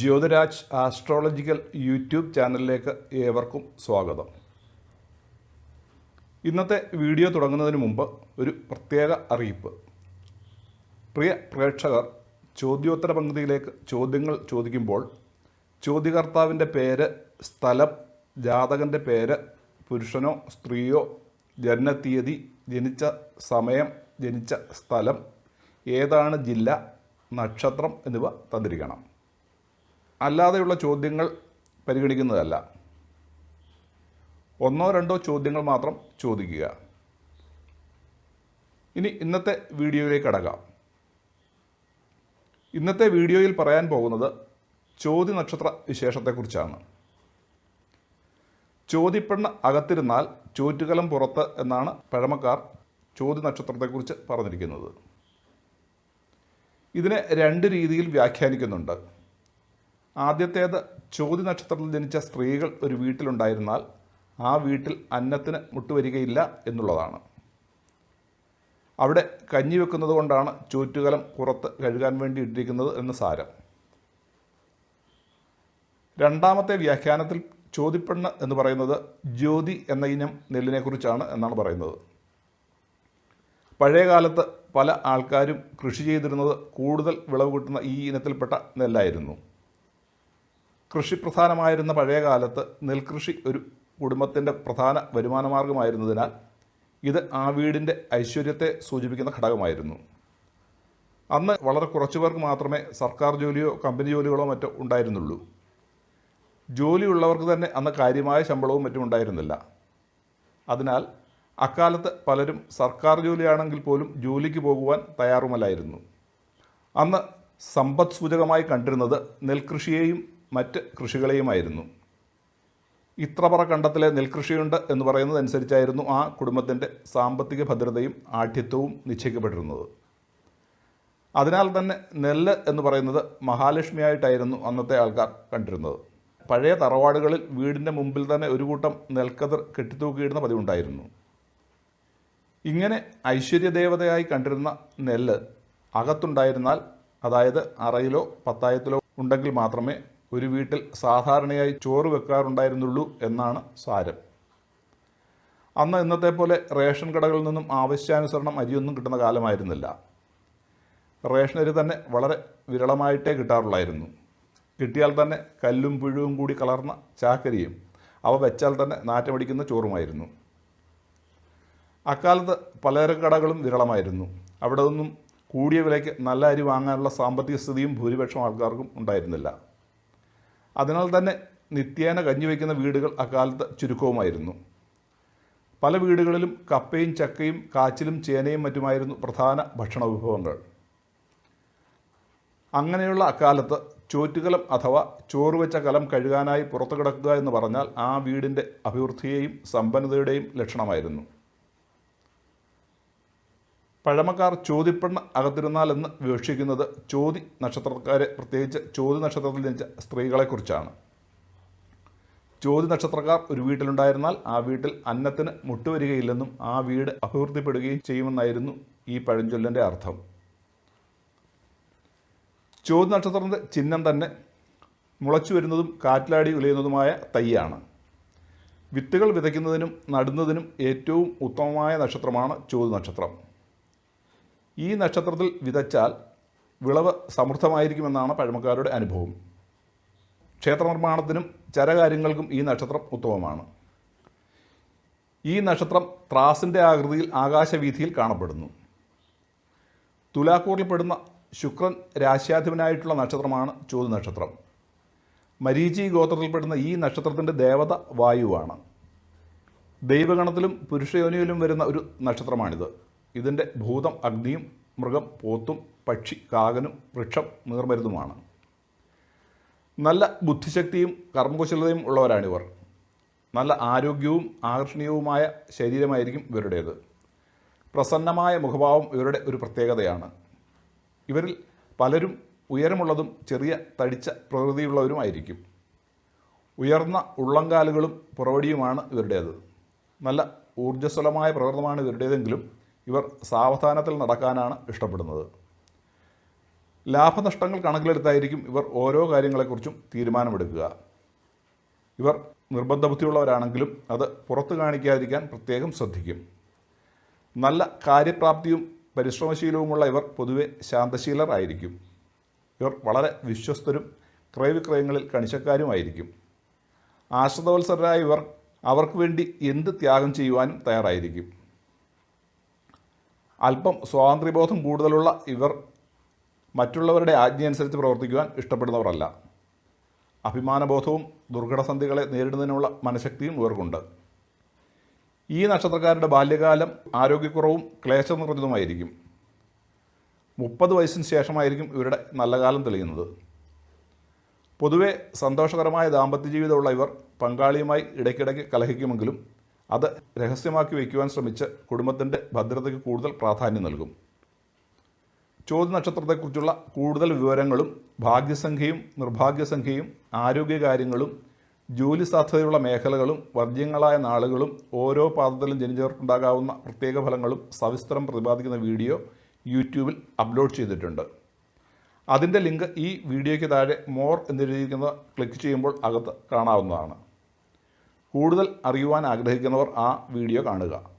Jyothiraj astrological YouTube ചാനലിലേക്ക് ഏവർക്കും സ്വാഗതം. ഇന്നത്തെ വീഡിയോ തുടങ്ങുന്നതിന് മുമ്പ് ഒരു പ്രത്യേക അറിയിപ്പ്. പ്രിയ പ്രേക്ഷകർ ചോദ്യോത്തര പങ്ക്തിയിലേക്ക് ചോദ്യങ്ങൾ ചോദിക്കുമ്പോൾ ചോദ്യകർത്താവിന്റെ പേര് സ്ഥലം ജാതകന്റെ പേര് പുരുഷനോ സ്ത്രീയോ ജനനത്തീയതി ജനിച്ച സമയം ജനിച്ച സ്ഥലം ഏതാണ് ജില്ല നക്ഷത്രം എന്നിവ തന്നിരിക്കണം. അല്ലാതെയുള്ള ചോദ്യങ്ങൾ പരിഗണിക്കുന്നതല്ല. ഒന്നോ രണ്ടോ ചോദ്യങ്ങൾ മാത്രം ചോദിക്കുക. ഇനി ഇന്നത്തെ വീഡിയോയിലേക്ക് കടക്കാം. ഇന്നത്തെ വീഡിയോയിൽ പറയാൻ പോകുന്നത് ചോദ്യ നക്ഷത്ര വിശേഷത്തെക്കുറിച്ചാണ്. ചോദ്യപ്പെണ്ണ് അകത്തിരുന്നാൽ ചോറ്റുകലം പുറത്ത് എന്നാണ് പഴമക്കാർ ചോദ്യ നക്ഷത്രത്തെക്കുറിച്ച് പറഞ്ഞിരിക്കുന്നത്. ഇതിനെ രണ്ട് രീതിയിൽ വ്യാഖ്യാനിക്കുന്നുണ്ട്. ആദ്യത്തേത് ചോതി നക്ഷത്രത്തിൽ ജനിച്ച സ്ത്രീകൾ ഒരു വീട്ടിലുണ്ടായിരുന്നാൽ ആ വീട്ടിൽ അന്നത്തിന് മുട്ടുവരികയില്ല എന്നുള്ളതാണ്. അവിടെ കഞ്ഞി വെക്കുന്നത് കൊണ്ടാണ് ചോറ്റുകലം പുറത്ത് കഴുകാൻ വേണ്ടി ഇട്ടിരിക്കുന്നത് എന്ന് സാരം. രണ്ടാമത്തെ വ്യാഖ്യാനത്തിൽ ചോതിപ്പെണ്ണ് എന്ന് പറയുന്നത് ജ്യോതി എന്ന ഇനം നെല്ലിനെക്കുറിച്ചാണ് എന്നാണ് പറയുന്നത്. പഴയകാലത്ത് പല ആൾക്കാരും കൃഷി ചെയ്തിരുന്നത് കൂടുതൽ വിളവ് കിട്ടുന്ന ഈ ഇനത്തിൽപ്പെട്ട നെല്ലായിരുന്നു. കൃഷിപ്രധാനമായിരുന്ന പഴയ കാലത്ത് നെൽകൃഷി ഒരു കുടുംബത്തിന്റെ പ്രധാന വരുമാന മാർഗമായിരുന്നതിനാൽ ഇത് ആ വീടിന്റെ ഐശ്വര്യത്തെ സൂചിപ്പിക്കുന്ന ഘടകമായിരുന്നു. അന്ന് വളരെ കുറച്ചു പേർക്ക് മാത്രമേ സർക്കാർ ജോലിയോ കമ്പനി ജോലികളോ മറ്റോ ഉണ്ടായിരുന്നുള്ളൂ. ജോലിയുള്ളവർക്ക് തന്നെ അന്ന് കാര്യമായ ശമ്പളവും മറ്റും ഉണ്ടായിരുന്നില്ല. അതിനാൽ അക്കാലത്ത് പലരും സർക്കാർ ജോലിയാണെങ്കിൽ പോലും ജോലിക്ക് പോകുവാൻ തയ്യാറുമല്ലായിരുന്നു. അന്ന് സമ്പദ് സൂചകമായി കണ്ടിരുന്നത് നെൽകൃഷിയെയും മറ്റ് കൃഷികളെയുമായിരുന്നു. ഇത്രപറ കണ്ടത്തിലെ നെൽകൃഷിയുണ്ട് എന്ന് പറയുന്നതനുസരിച്ചായിരുന്നു ആ കുടുംബത്തിന്റെ സാമ്പത്തിക ഭദ്രതയും ആഠ്യത്വവും നിശ്ചയിക്കപ്പെട്ടിരുന്നത്. അതിനാൽ തന്നെ നെല്ല് എന്ന് പറയുന്നത് മഹാലക്ഷ്മിയായിട്ടായിരുന്നു അന്നത്തെ ആൾക്കാർ കണ്ടിരുന്നത്. പഴയ തറവാടുകളിൽ വീടിന്റെ മുമ്പിൽ തന്നെ ഒരു കൂട്ടം നെൽക്കതിർ കെട്ടിത്തൂക്കിയിടുന്ന പതിവുണ്ടായിരുന്നു. ഇങ്ങനെ ഐശ്വര്യദേവതയായി കണ്ടിരുന്ന നെല്ല് അകത്തുണ്ടായിരുന്നാൽ അതായത് അറയിലോ പത്തായത്തിലോ ഉണ്ടെങ്കിൽ മാത്രമേ ഒരു വീട്ടിൽ സാധാരണയായി ചോറ് വെക്കാറുണ്ടായിരുന്നുള്ളൂ എന്നാണ് സാരം. അന്ന് ഇന്നത്തെ പോലെ റേഷൻ കടകളിൽ നിന്നും ആവശ്യാനുസരണം അരിയൊന്നും കിട്ടുന്ന കാലമായിരുന്നില്ല. റേഷൻ അരി തന്നെ വളരെ വിരളമായിട്ടേ കിട്ടാറുള്ളായിരുന്നു. കിട്ടിയാൽ തന്നെ കല്ലും പുഴുവും കൂടി കലർന്ന ചാക്കരിയും അവ വെച്ചാൽ തന്നെ നാറ്റമടിക്കുന്ന ചോറുമായിരുന്നു. അക്കാലത്ത് പലചരക്ക് കടകളും വിരളമായിരുന്നു. അവിടെ നിന്നും കൂടിയ വിലയ്ക്ക് നല്ല അരി വാങ്ങാനുള്ള സാമ്പത്തിക സ്ഥിതിയും ഭൂരിപക്ഷം ആൾക്കാർക്കും ഉണ്ടായിരുന്നില്ല. അതിനാൽ തന്നെ നിത്യേന കഞ്ഞി വയ്ക്കുന്ന വീടുകൾ അക്കാലത്ത് ചുരുക്കവുമായിരുന്നു. പല വീടുകളിലും കപ്പയും ചക്കയും കാച്ചിലും ചേനയും മറ്റുമായിരുന്നു പ്രധാന ഭക്ഷണ വിഭവങ്ങൾ. അങ്ങനെയുള്ള അക്കാലത്ത് ചോറ്റുകലം അഥവാ ചോറ് വെച്ച കലം കഴുകാനായി പുറത്തു കിടക്കുക എന്ന് പറഞ്ഞാൽ ആ വീടിന്റെ അഭിവൃദ്ധിയെയും സമ്പന്നതയുടെയും ലക്ഷണമായിരുന്നു. പഴമക്കാർ ചോതിപ്പെണ്ണ അകത്തിരുന്നാൽ എന്ന് വിവക്ഷിക്കുന്നത് ചോതി നക്ഷത്രക്കാരെ പ്രത്യേകിച്ച് ചോതി നക്ഷത്രത്തിൽ ജനിച്ച സ്ത്രീകളെക്കുറിച്ചാണ്. ചോതി നക്ഷത്രക്കാർ ഒരു വീട്ടിലുണ്ടായിരുന്നാൽ ആ വീട്ടിൽ അന്നത്തിന് മുട്ടുവരികയില്ലെന്നും ആ വീട് അഭിവൃദ്ധിപ്പെടുകയും ചെയ്യുമെന്നായിരുന്നു ഈ പഴഞ്ചൊല്ലിന്റെ അർത്ഥം. ചോതി നക്ഷത്രത്തിന്റെ ചിഹ്നം തന്നെ മുളച്ചു വരുന്നതും കാറ്റിലാടി ഉലയുന്നതുമായ തൈയാണ്. വിത്തുകൾ വിതയ്ക്കുന്നതിനും നടുന്നതിനും ഏറ്റവും ഉത്തമമായ നക്ഷത്രമാണ് ചോതി നക്ഷത്രം. ഈ നക്ഷത്രത്തിൽ വിതച്ചാൽ വിളവ് സമൃദ്ധമായിരിക്കുമെന്നാണ് പഴമക്കാരുടെ അനുഭവം. ക്ഷേത്ര നിർമ്മാണത്തിനും ചരകാര്യങ്ങൾക്കും ഈ നക്ഷത്രം ഉത്തമമാണ്. ഈ നക്ഷത്രം ത്രാസിന്റെ ആകൃതിയിൽ ആകാശവീഥിയിൽ കാണപ്പെടുന്നു. തുലാക്കൂറിൽപ്പെടുന്ന ശുക്രൻ രാശ്യാധിപനായിട്ടുള്ള നക്ഷത്രമാണ് ചോതി നക്ഷത്രം മരീചി ഗോത്രത്തിൽപ്പെടുന്ന ഈ നക്ഷത്രത്തിന്റെ ദേവത വായുവാണ്. ദൈവഗണത്തിലും പുരുഷയോനിയിലും വരുന്ന ഒരു നക്ഷത്രമാണിത്. ഇതിന്റെ ഭൂതം അഗ്നിയും മൃഗം പോത്തും പക്ഷി കാകനും വൃക്ഷം നീർമരുതുമാണ് നല്ല ബുദ്ധിശക്തിയും കർമ്മകുശലതയും ഉള്ളവരാണിവർ നല്ല ആരോഗ്യവും ആകർഷണീയവുമായ ശരീരമായിരിക്കും ഇവരുടേത്. പ്രസന്നമായ മുഖഭാവം ഇവരുടെ ഒരു പ്രത്യേകതയാണ്. ഇവരിൽ പലരും ഉയരമുള്ളതും ചെറിയ തടിച്ച പ്രകൃതിയുള്ളവരുമായിരിക്കും. ഉയർന്ന ഉള്ളങ്കാലുകളും പുറവടിയുമാണ് ഇവരുടേത്. നല്ല ഊർജസ്വലമായ പ്രകൃതമാണ് ഇവരുടേതെങ്കിലും ഇവർ സാവധാനത്തിൽ നടക്കാനാണ് ഇഷ്ടപ്പെടുന്നത്. ലാഭനഷ്ടങ്ങൾ കണക്കിലെടുത്തായിരിക്കും ഇവർ ഓരോ കാര്യങ്ങളെക്കുറിച്ചും തീരുമാനമെടുക്കുക. ഇവർ നിർബന്ധ ബുദ്ധിയുള്ളവരാണെങ്കിലും അത് പുറത്തു കാണിക്കാതിരിക്കാൻ പ്രത്യേകം ശ്രദ്ധിക്കും. നല്ല കാര്യപ്രാപ്തിയും പരിശ്രമശീലവുമുള്ള ഇവർ പൊതുവെ ശാന്തശീലർ ആയിരിക്കും. ഇവർ വളരെ വിശ്വസ്തരും ക്രയവിക്രയങ്ങളിൽ കണിശക്കാരുമായിരിക്കും. ആശ്രിതവത്സരായ ഇവർ അവർക്ക് വേണ്ടി എന്ത് ത്യാഗം ചെയ്യുവാനും തയ്യാറായിരിക്കും. അല്പം സ്വാതന്ത്ര്യബോധം കൂടുതലുള്ള ഇവർ മറ്റുള്ളവരുടെ ആജ്ഞയനുസരിച്ച് പ്രവർത്തിക്കുവാൻ ഇഷ്ടപ്പെടുന്നവരല്ല. അഭിമാനബോധവും ദുർഘടസന്ധികളെ നേരിടുന്നതിനുള്ള മനഃശക്തിയും ഇവർക്കുണ്ട്. ഈ നക്ഷത്രക്കാരുടെ ബാല്യകാലം ആരോഗ്യക്കുറവും ക്ലേശം നിറഞ്ഞതുമായിരിക്കും. മുപ്പത് വയസ്സിന് ശേഷമായിരിക്കും ഇവരുടെ നല്ല കാലം തെളിയുന്നത്. പൊതുവെ സന്തോഷകരമായ ദാമ്പത്യ ജീവിതമുള്ള ഇവർ പങ്കാളിയുമായി ഇടയ്ക്കിടയ്ക്ക് കലഹിക്കുമെങ്കിലും അത് രഹസ്യമാക്കി വയ്ക്കുവാൻ ശ്രമിച്ച് കുടുംബത്തിന്റെ ഭദ്രതയ്ക്ക് കൂടുതൽ പ്രാധാന്യം നൽകും. ചോദ്യ നക്ഷത്രത്തെക്കുറിച്ചുള്ള കൂടുതൽ വിവരങ്ങളും ഭാഗ്യസംഖ്യയും നിർഭാഗ്യസംഖ്യയും ആരോഗ്യകാര്യങ്ങളും ജോലി സാധ്യതയുള്ള മേഖലകളും വർജ്യങ്ങളായ നാളുകളും ഓരോ പാദത്തിലും ജനിച്ചവർക്കുണ്ടാകാവുന്ന പ്രത്യേക ഫലങ്ങളും സവിസ്തരം പ്രതിപാദിക്കുന്ന വീഡിയോ യൂട്യൂബിൽ അപ്ലോഡ് ചെയ്തിട്ടുണ്ട്. അതിന്റെ ലിങ്ക് ഈ വീഡിയോയ്ക്ക് താഴെ മോർ എന്നെഴുതിയിരിക്കുന്നത് ക്ലിക്ക് ചെയ്യുമ്പോൾ അകത്ത് കാണാവുന്നതാണ്. കൂടുതൽ അറിയുവാൻ ആഗ്രഹിക്കുന്നവർ ആ വീഡിയോ കാണുക.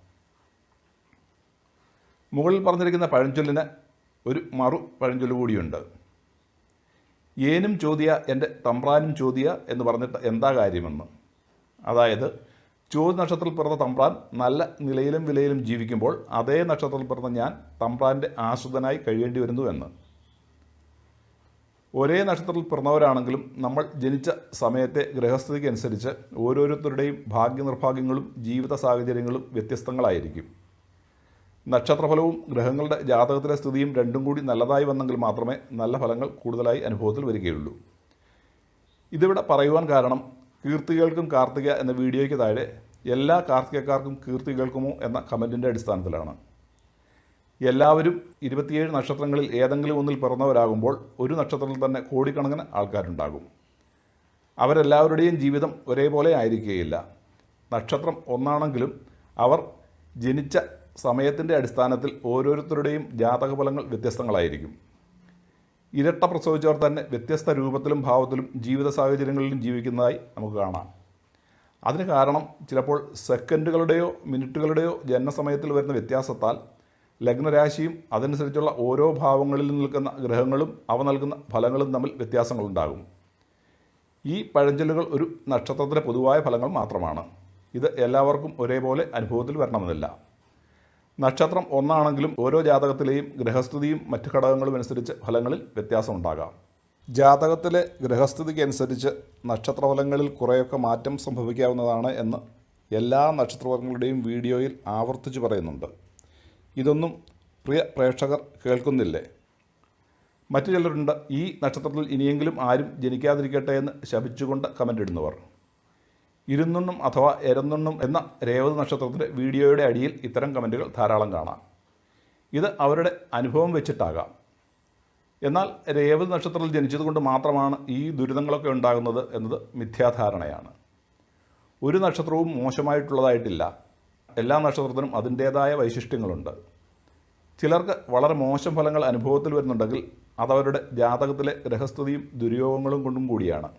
മുകളിൽ പറഞ്ഞിരിക്കുന്ന പഴഞ്ചൊല്ലിന് ഒരു മറു പഴഞ്ചൊല്ല് കൂടിയുണ്ട്. ഏനും ചോദ്യ എന്റെ തമ്പ്രാനും ചോദ്യ എന്ന് പറഞ്ഞിട്ട് എന്താ കാര്യമെന്ന്. അതായത് ചോദ്യ നക്ഷത്രത്തിൽ പിറന്ന തമ്പ്രാൻ നല്ല നിലയിലും വിലയിലും ജീവിക്കുമ്പോൾ അതേ നക്ഷത്രത്തിൽ പിറന്ന ഞാൻ തമ്പ്രാന്റെ ആശ്രിതനായി കഴിയേണ്ടി വരുന്നു എന്ന്. ഒരേ നക്ഷത്രത്തിൽ പിറന്നവരാണെങ്കിലും നമ്മൾ ജനിച്ച സമയത്തെ ഗ്രഹസ്ഥിതിക്ക് അനുസരിച്ച് ഓരോരുത്തരുടെയും ഭാഗ്യനിർഭാഗ്യങ്ങളും ജീവിത സാഹചര്യങ്ങളും വ്യത്യസ്തങ്ങളായിരിക്കും. നക്ഷത്രഫലവും ഗ്രഹങ്ങളുടെ ജാതകത്തിലെ സ്ഥിതിയും രണ്ടും കൂടി നല്ലതായി വന്നെങ്കിൽ മാത്രമേ നല്ല ഫലങ്ങൾ കൂടുതലായി അനുഭവത്തിൽ വരികയുള്ളൂ. ഇതിവിടെ പറയുവാൻ കാരണം കീർത്തികൾക്കും കാർത്തിക എന്ന വീഡിയോയ്ക്ക് താഴെ എല്ലാ കാർത്തികക്കാർക്കും കീർത്തികൾക്കുമോ എന്ന കമന്റിന്റെ അടിസ്ഥാനത്തിലാണ്. എല്ലാവരും ഇരുപത്തിയേഴ് നക്ഷത്രങ്ങളിൽ ഏതെങ്കിലും ഒന്നിൽ പിറന്നവരാകുമ്പോൾ ഒരു നക്ഷത്രത്തിൽ തന്നെ കോടിക്കണക്കിന് ആൾക്കാരുണ്ടാകും. അവരെല്ലാവരുടെയും ജീവിതം ഒരേപോലെ ആയിരിക്കുകയില്ല നക്ഷത്രം ഒന്നാണെങ്കിലും അവർ ജനിച്ച സമയത്തിന്റെ അടിസ്ഥാനത്തിൽ ഓരോരുത്തരുടെയും ജാതക ഫലങ്ങൾ വ്യത്യസ്തങ്ങളായിരിക്കും. ഇരട്ട പ്രസവിച്ചവർ തന്നെ വ്യത്യസ്ത രൂപത്തിലും ഭാവത്തിലും ജീവിത സാഹചര്യങ്ങളിലും ജീവിക്കുന്നതായി നമുക്ക് കാണാം. അതിന് കാരണം ചിലപ്പോൾ സെക്കൻഡുകളുടെയോ മിനിറ്റുകളുടെയോ ജനനസമയത്തിൽ വരുന്ന വ്യത്യാസത്താൽ ലഗ്നരാശിയും അതനുസരിച്ചുള്ള ഓരോ ഭാവങ്ങളിൽ നിൽക്കുന്ന ഗ്രഹങ്ങളും അവ നൽകുന്ന ഫലങ്ങളും തമ്മിൽ വ്യത്യാസങ്ങളുണ്ടാകും. ഈ പഴഞ്ചൊല്ലുകൾ ഒരു നക്ഷത്രത്തിലെ പൊതുവായ ഫലങ്ങൾ മാത്രമാണ്. ഇത് എല്ലാവർക്കും ഒരേപോലെ അനുഭവത്തിൽ വരണമെന്നില്ല. നക്ഷത്രം ഒന്നാണെങ്കിലും ഓരോ ജാതകത്തിലെയും ഗ്രഹസ്ഥിതിയും മറ്റ് ഘടകങ്ങളും അനുസരിച്ച് ഫലങ്ങളിൽ വ്യത്യാസമുണ്ടാകാം. ജാതകത്തിലെ ഗ്രഹസ്ഥിതിക്കനുസരിച്ച് നക്ഷത്രഫലങ്ങളിൽ കുറേയൊക്കെ മാറ്റം സംഭവിക്കാവുന്നതാണ് എന്ന് എല്ലാ നക്ഷത്രവർഗങ്ങളുടെയും വീഡിയോയിൽ ആവർത്തിച്ച് പറയുന്നുണ്ട്. ഇതൊന്നും പ്രിയ പ്രേക്ഷകർ കേൾക്കുന്നില്ലേ? മറ്റു ചിലരുണ്ട് ഈ നക്ഷത്രത്തിൽ ഇനിയെങ്കിലും ആരും ജനിക്കാതിരിക്കട്ടെ എന്ന് ശപിച്ചുകൊണ്ട് കമന്റ് ഇടുന്നവർ. ഇരുന്നുണ്ണും അഥവാ എരന്നുണ്ണും എന്ന രേവതി നക്ഷത്രത്തിന്റെ വീഡിയോയുടെ അടിയിൽ ഇത്തരം കമന്റുകൾ ധാരാളം കാണാം. ഇത് അവരുടെ അനുഭവം വെച്ചിട്ടാകാം. എന്നാൽ രേവതി നക്ഷത്രത്തിൽ ജനിച്ചതുകൊണ്ട് മാത്രമാണ് ഈ ദുരിതങ്ങളൊക്കെ ഉണ്ടാകുന്നത് എന്നത് മിഥ്യാധാരണയാണ്. ഒരു നക്ഷത്രവും മോശമായിട്ടുള്ളതായിട്ടില്ല. എല്ലാ നക്ഷത്രത്തിനും അതിന്റേതായ വൈശിഷ്ട്യങ്ങളുണ്ട്. ചിലർക്ക് വളരെ മോശം ഫലങ്ങൾ അനുഭവത്തിൽ വരുന്നുണ്ടെങ്കിൽ അതവരുടെ ജാതകത്തിലെ ഗ്രഹസ്ഥിതിയും ദുര്യോഗങ്ങളും കൊണ്ടും കൂടിയാണ്.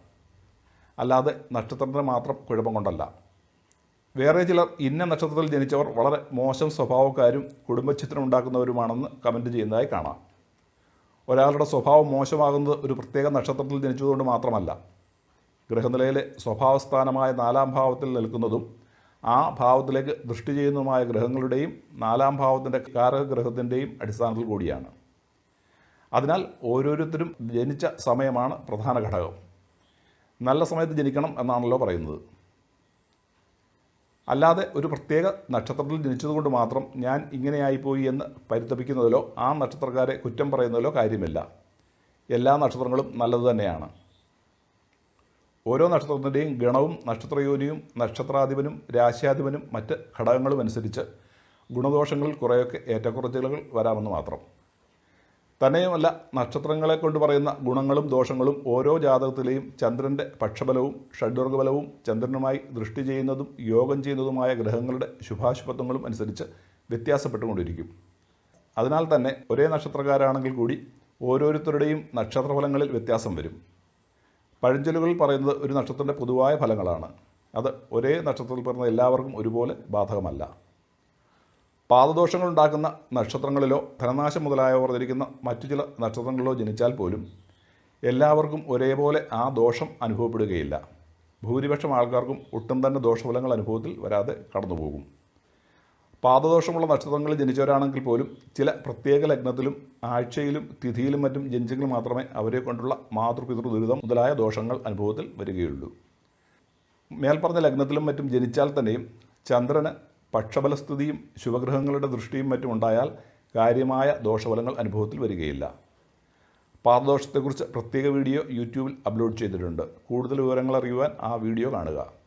അല്ലാതെ നക്ഷത്രത്തിന് മാത്രം കുഴപ്പം കൊണ്ടല്ല. വേറെ ചിലർ ഇന്ന നക്ഷത്രത്തിൽ ജനിച്ചവർ വളരെ മോശം സ്വഭാവക്കാരും കുടുംബചിത്രം ഉണ്ടാക്കുന്നവരുമാണെന്ന് കമന്റ് ചെയ്യുന്നതായി കാണാം. ഒരാളുടെ സ്വഭാവം മോശമാകുന്നത് ഒരു പ്രത്യേക നക്ഷത്രത്തിൽ ജനിച്ചതുകൊണ്ട് മാത്രമല്ല ഗ്രഹനിലയിലെ സ്വഭാവസ്ഥാനമായ നാലാം ഭാവത്തിൽ നിൽക്കുന്നതും ആ ഭാവത്തിലേക്ക് ദൃഷ്ടി ചെയ്യുന്നതുമായ ഗ്രഹങ്ങളുടെയും നാലാം ഭാവത്തിന്റെ കാരകഗ്രഹത്തിന്റെയും അടിസ്ഥാനത്തിൽ കൂടിയാണ്. അതിനാൽ ഓരോരുത്തരും ജനിച്ച സമയമാണ് പ്രധാന ഘടകം. നല്ല സമയത്ത് ജനിക്കണം എന്നാണല്ലോ പറയുന്നത്. അല്ലാതെ ഒരു പ്രത്യേക നക്ഷത്രത്തിൽ ജനിച്ചതുകൊണ്ട് മാത്രം ഞാൻ ഇങ്ങനെയായിപ്പോയി എന്ന് പരിതപിക്കുന്നതിലോ ആ നക്ഷത്രക്കാരെ കുറ്റം പറയുന്നതിലോ കാര്യമില്ല. എല്ലാ നക്ഷത്രങ്ങളും നല്ലത് തന്നെയാണ്. ഓരോ നക്ഷത്രത്തിന്റെയും ഗണവും നക്ഷത്രയോനിയും നക്ഷത്രാധിപനും രാശ്യാധിപനും മറ്റ് ഘടകങ്ങളും അനുസരിച്ച് ഗുണദോഷങ്ങളിൽ കുറേയൊക്കെ ഏറ്റക്കുറച്ചിലുകൾ വരാമെന്ന് മാത്രം. തന്നെയുമല്ല നക്ഷത്രങ്ങളെ കൊണ്ട് പറയുന്ന ഗുണങ്ങളും ദോഷങ്ങളും ഓരോ ജാതകത്തിലെയും ചന്ദ്രന്റെ പക്ഷബലവും ഷഡ്വർഗബലവും ചന്ദ്രനുമായി ദൃഷ്ടി ചെയ്യുന്നതും യോഗം ചെയ്യുന്നതുമായ ഗ്രഹങ്ങളുടെ ശുഭാശുഭത്വങ്ങളും അനുസരിച്ച് വ്യത്യാസപ്പെട്ടുകൊണ്ടിരിക്കും. അതിനാൽ തന്നെ ഒരേ നക്ഷത്രക്കാരാണെങ്കിൽ കൂടി ഓരോരുത്തരുടെയും നക്ഷത്രഫലങ്ങളിൽ വ്യത്യാസം വരും. പഴഞ്ചൊല്ലുകളിൽ പറയുന്നത് ഒരു നക്ഷത്രത്തിന്റെ പൊതുവായ ഫലങ്ങളാണ്. അത് ഒരേ നക്ഷത്രത്തിൽ പിറന്ന എല്ലാവർക്കും ഒരുപോലെ ബാധകമല്ല. പാദദോഷങ്ങൾ ഉണ്ടാക്കുന്ന നക്ഷത്രങ്ങളിലോ ധനനാശം മുതലായവർ ധരിക്കുന്ന മറ്റു ചില നക്ഷത്രങ്ങളിലോ ജനിച്ചാൽ പോലും എല്ലാവർക്കും ഒരേപോലെ ആ ദോഷം അനുഭവപ്പെടുകയില്ല. ഭൂരിപക്ഷം ആൾക്കാർക്കും ഒട്ടും തന്നെ ദോഷഫലങ്ങൾ അനുഭവത്തിൽ വരാതെ കടന്നുപോകും. പാദദോഷമുള്ള നക്ഷത്രങ്ങളിൽ ജനിച്ചവരാണെങ്കിൽ പോലും ചില പ്രത്യേക ലഗ്നത്തിലും ആഴ്ചയിലും തിഥിയിലും മറ്റും ജനിച്ചെങ്കിൽ മാത്രമേ അവരെ കൊണ്ടുള്ള മാതൃപിതൃ ദുരിതം മുതലായ ദോഷങ്ങൾ അനുഭവത്തിൽ വരികയുള്ളൂ. മേൽപ്പറഞ്ഞ ലഗ്നത്തിലും മറ്റും ജനിച്ചാൽ തന്നെയും ചന്ദ്രന് പക്ഷബലസ്ഥിതിയും ശുഭഗ്രഹങ്ങളുടെ ദൃഷ്ടിയും മറ്റും ഉണ്ടായാൽ കാര്യമായ ദോഷഫലങ്ങൾ അനുഭവത്തിൽ വരികയില്ല. പാദദോഷത്തെക്കുറിച്ച് പ്രത്യേക വീഡിയോ യൂട്യൂബിൽ അപ്ലോഡ് ചെയ്തിട്ടുണ്ട്. കൂടുതൽ വിവരങ്ങൾ അറിയുവാൻ ആ വീഡിയോ കാണുക.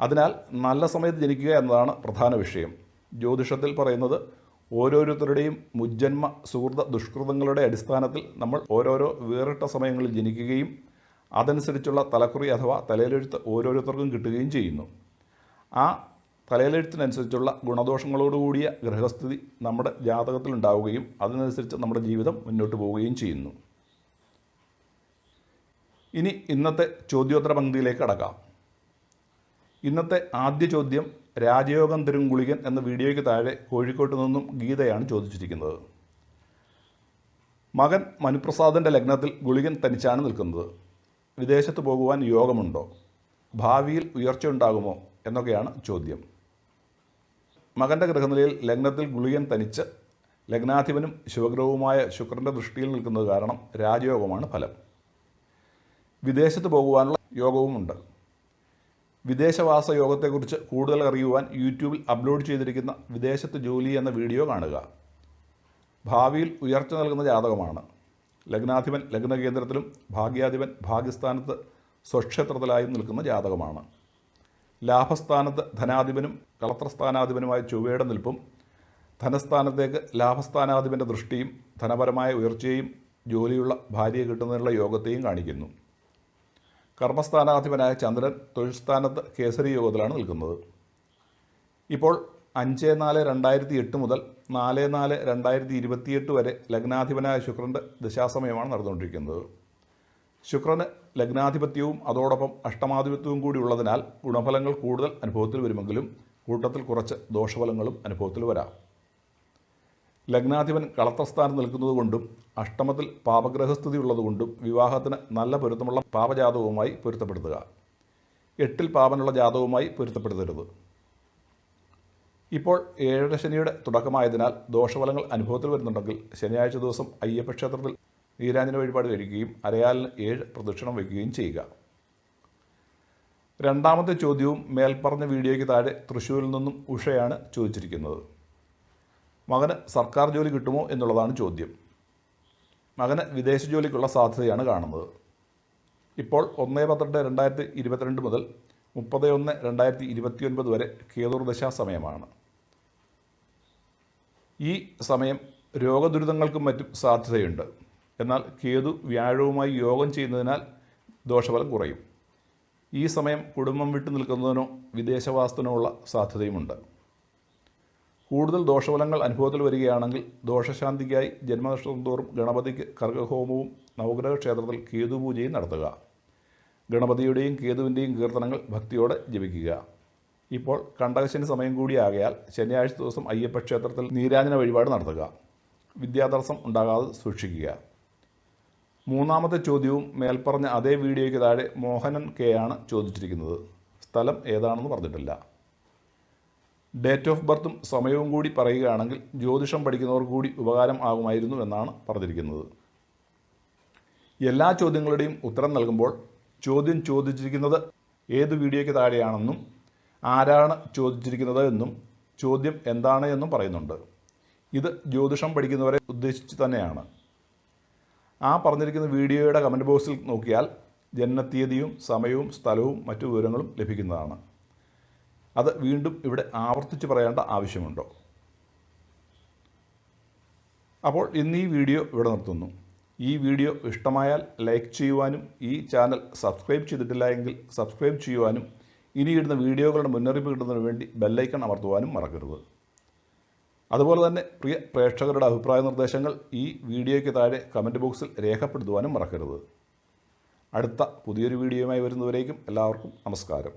അതിനാൽ നല്ല സമയത്ത് ജനിക്കുക എന്നതാണ് പ്രധാന വിഷയം. ജ്യോതിഷത്തിൽ പറയുന്നത് ഓരോരുത്തരുടെയും മുജ്ജന്മ സുഹൃത ദുഷ്കൃതങ്ങളുടെ അടിസ്ഥാനത്തിൽ നമ്മൾ ഓരോരോ വേറിട്ട സമയങ്ങളിൽ ജനിക്കുകയും അതനുസരിച്ചുള്ള തലക്കുറി അഥവാ തലയിലെഴുത്ത് ഓരോരുത്തർക്കും കിട്ടുകയും ചെയ്യുന്നു. ആ തലയിലെഴുത്തിനനുസരിച്ചുള്ള ഗുണദോഷങ്ങളോടുകൂടിയ ഗ്രഹസ്ഥിതി നമ്മുടെ ജാതകത്തിൽ ഉണ്ടാവുകയും അതിനനുസരിച്ച് നമ്മുടെ ജീവിതം മുന്നോട്ട് പോവുകയും ചെയ്യുന്നു. ഇനി ഇന്നത്തെ ചോദ്യോത്തര പങ്ക്തിയിലേക്ക് കടക്കാം ഇന്നത്തെ ആദ്യ ചോദ്യം രാജയോഗം ഗുളികൻ എന്ന വീഡിയോയ്ക്ക് താഴെ കോഴിക്കോട്ട് നിന്നും ഗീതയാണ് ചോദിച്ചിരിക്കുന്നത്. മകൻ മനുപ്രസാദിന്റെ ലഗ്നത്തിൽ ഗുളികൻ തനിച്ചാണ് നിൽക്കുന്നത്. വിദേശത്ത് പോകുവാൻ യോഗമുണ്ടോ? ഭാവിയിൽ ഉയർച്ച ഉണ്ടാകുമോ? എന്നൊക്കെയാണ് ചോദ്യം. മകന്റെ ഗ്രഹനിലയിൽ ലഗ്നത്തിൽ ഗുളികൻ തനിച്ച് ലഗ്നാധിപനും ശിവഗ്രഹവുമായ ശുക്രന്റെ ദൃഷ്ടിയിൽ നിൽക്കുന്നത് കാരണം രാജയോഗമാണ് ഫലം. വിദേശത്ത് പോകുവാനുള്ള യോഗവുമുണ്ട്. വിദേശവാസ യോഗത്തെക്കുറിച്ച് കൂടുതൽ അറിയുവാൻ യൂട്യൂബിൽ അപ്ലോഡ് ചെയ്തിരിക്കുന്ന വിദേശത്ത് ജോലി എന്ന വീഡിയോ കാണുക. ഭാവിയിൽ ഉയർച്ച നൽകുന്ന ജാതകമാണ്. ലഗ്നാധിപൻ ലഗ്നകേന്ദ്രത്തിലും ഭാഗ്യാധിപൻ ഭാഗ്യസ്ഥാനത്ത് സ്വക്ഷേത്രത്തിലായും നിൽക്കുന്ന ജാതകമാണ്. ലാഭസ്ഥാനത്ത് ധനാധിപനും കളത്രസ്ഥാനാധിപനുമായ ചൊവ്വയുടെ നിൽപ്പും ധനസ്ഥാനത്തേക്ക് ലാഭസ്ഥാനാധിപന്റെ ദൃഷ്ടിയും ധനപരമായ ഉയർച്ചയും ജോലിയുള്ള ഭാര്യയെ കിട്ടുന്നതിനുള്ള യോഗത്തെയും കാണിക്കുന്നു. കർമ്മസ്ഥാനാധിപനായ ചന്ദ്രൻ തൊഴിൽ സ്ഥാനത്ത് കേസരി യോഗത്തിലാണ് നിൽക്കുന്നത്. ഇപ്പോൾ അഞ്ച് നാല് രണ്ടായിരത്തി എട്ട് മുതൽ നാല് നാല് രണ്ടായിരത്തി ഇരുപത്തിയെട്ട് വരെ ലഗ്നാധിപനായ ശുക്രന്റെ ദശാസമയമാണ് നടന്നുകൊണ്ടിരിക്കുന്നത്. ശുക്രന് ലഗ്നാധിപത്യവും അതോടൊപ്പം അഷ്ടമാധിപത്യവും കൂടി ഉള്ളതിനാൽ ഗുണഫലങ്ങൾ കൂടുതൽ അനുഭവത്തിൽ വരുമെങ്കിലും കൂട്ടത്തിൽ കുറച്ച് ദോഷഫലങ്ങളും അനുഭവത്തിൽ വരാം. ലഗ്നാധിപൻ കളത്രസ്ഥാനം നിൽക്കുന്നതുകൊണ്ടും അഷ്ടമത്തിൽ പാപഗ്രഹസ്ഥിതി ഉള്ളതുകൊണ്ടും വിവാഹത്തിന് നല്ല പൊരുത്തമുള്ള പാപജാതകവുമായി പൊരുത്തപ്പെടുത്തുക. എട്ടിൽ പാപനുള്ള ജാതകവുമായി പൊരുത്തപ്പെടുത്തരുത്. ഇപ്പോൾ ഏഴര ശനിയുടെ തുടക്കമായതിനാൽ ദോഷഫലങ്ങൾ അനുഭവത്തിൽ വരുന്നുണ്ടെങ്കിൽ ശനിയാഴ്ച ദിവസം അയ്യപ്പ ക്ഷേത്രത്തിൽ നീരാഞ്ജന വഴിപാട് കഴിക്കുകയും അരയാലിന് ഏഴ് പ്രദക്ഷിണം വയ്ക്കുകയും ചെയ്യുക. രണ്ടാമത്തെ ചോദ്യവും മേൽപ്പറഞ്ഞ വീഡിയോയ്ക്ക് താഴെ തൃശ്ശൂരിൽ നിന്നും ഉഷയാണ് ചോദിച്ചിരിക്കുന്നത്. മകന് സർക്കാർ ജോലി കിട്ടുമോ എന്നുള്ളതാണ് ചോദ്യം. മകന് വിദേശ ജോലിക്കുള്ള സാധ്യതയാണ് കാണുന്നത്. ഇപ്പോൾ ഒന്ന് പന്ത്രണ്ട് രണ്ടായിരത്തി ഇരുപത്തിരണ്ട് മുതൽ മുപ്പത് ഒന്ന് രണ്ടായിരത്തി ഇരുപത്തിയൊൻപത് വരെ കേതുർദശ സമയമാണ്. ഈ സമയം രോഗദുരിതങ്ങൾക്കും മറ്റും സാധ്യതയുണ്ട്. എന്നാൽ കേതു വ്യാഴവുമായി യോഗം ചെയ്യുന്നതിനാൽ ദോഷഫലം കുറയും. ഈ സമയം കുടുംബം വിട്ടു നിൽക്കുന്നതിനോ വിദേശവാസത്തിനോ ഉള്ള സാധ്യതയുമുണ്ട്. കൂടുതൽ ദോഷഫലങ്ങൾ അനുഭവത്തിൽ വരികയാണെങ്കിൽ ദോഷശാന്തിക്കായി ജന്മനക്ഷത്രം തോറും ഗണപതിക്ക് കർഗഹോമവും നവഗ്രഹ ക്ഷേത്രത്തിൽ കേതുപൂജയും നടത്തുക. ഗണപതിയുടെയും കേതുവിന്റെയും കീർത്തനങ്ങൾ ഭക്തിയോടെ ജപിക്കുക. ഇപ്പോൾ കണ്ടകശനി സമയം കൂടിയാകയാൽ ശനിയാഴ്ച ദിവസം അയ്യപ്പ ക്ഷേത്രത്തിൽ നീരാജന വഴിപാട് നടത്തുക. വിദ്യാതടസ്സം ഉണ്ടാകാതെ സൂക്ഷിക്കുക. മൂന്നാമത്തെ ചോദ്യവും മേൽപ്പറഞ്ഞ അതേ വീഡിയോയ്ക്ക് താഴെ മോഹനൻ കെ ആണ് ചോദിച്ചിരിക്കുന്നത്. സ്ഥലം ഏതാണെന്ന് പറഞ്ഞിട്ടില്ല. ഡേറ്റ് ഓഫ് ബർത്തും സമയവും കൂടി പറയുകയാണെങ്കിൽ ജ്യോതിഷം പഠിക്കുന്നവർക്ക് കൂടി ഉപകാരം ആകുമായിരുന്നു എന്നാണ് പറഞ്ഞിരിക്കുന്നത്. എല്ലാ ചോദ്യങ്ങളുടെയും ഉത്തരം നൽകുമ്പോൾ ചോദ്യം ചോദിച്ചിരിക്കുന്നത് ഏത് വീഡിയോയ്ക്ക് താഴെയാണെന്നും ആരാണ് ചോദിച്ചിരിക്കുന്നത് എന്നും ചോദ്യം എന്താണ് എന്നും പറയുന്നുണ്ട്. ഇത് ജ്യോതിഷം പഠിക്കുന്നവരെ ഉദ്ദേശിച്ച് തന്നെയാണ്. ആ പറഞ്ഞിരിക്കുന്ന വീഡിയോയുടെ കമന്റ് ബോക്സിൽ നോക്കിയാൽ ജനനത്തീയതിയും സമയവും സ്ഥലവും മറ്റു വിവരങ്ങളും ലഭിക്കുന്നതാണ്. അത് വീണ്ടും ഇവിടെ ആവർത്തിച്ച് പറയേണ്ട ആവശ്യമുണ്ടോ? അപ്പോൾ ഇന്ന് ഈ വീഡിയോ ഇവിടെ നിർത്തുന്നു. ഈ വീഡിയോ ഇഷ്ടമായാൽ ലൈക്ക് ചെയ്യുവാനും ഈ ചാനൽ സബ്സ്ക്രൈബ് ചെയ്തിട്ടില്ല എങ്കിൽ സബ്സ്ക്രൈബ് ചെയ്യുവാനും ഇനി ഇടുന്ന വീഡിയോകളുടെ മുന്നറിയിപ്പ് കിട്ടുന്നതിന് വേണ്ടി ബെല്ലൈക്കൺ അമർത്തുവാനും മറക്കരുത്. അതുപോലെ തന്നെ പ്രിയ പ്രേക്ഷകരുടെ അഭിപ്രായ നിർദ്ദേശങ്ങൾ ഈ വീഡിയോയ്ക്ക് താഴെ കമന്റ് ബോക്സിൽ രേഖപ്പെടുത്തുവാനും മറക്കരുത്. അടുത്ത പുതിയൊരു വീഡിയോയുമായി വരുന്നവരേക്കും എല്ലാവർക്കും നമസ്കാരം.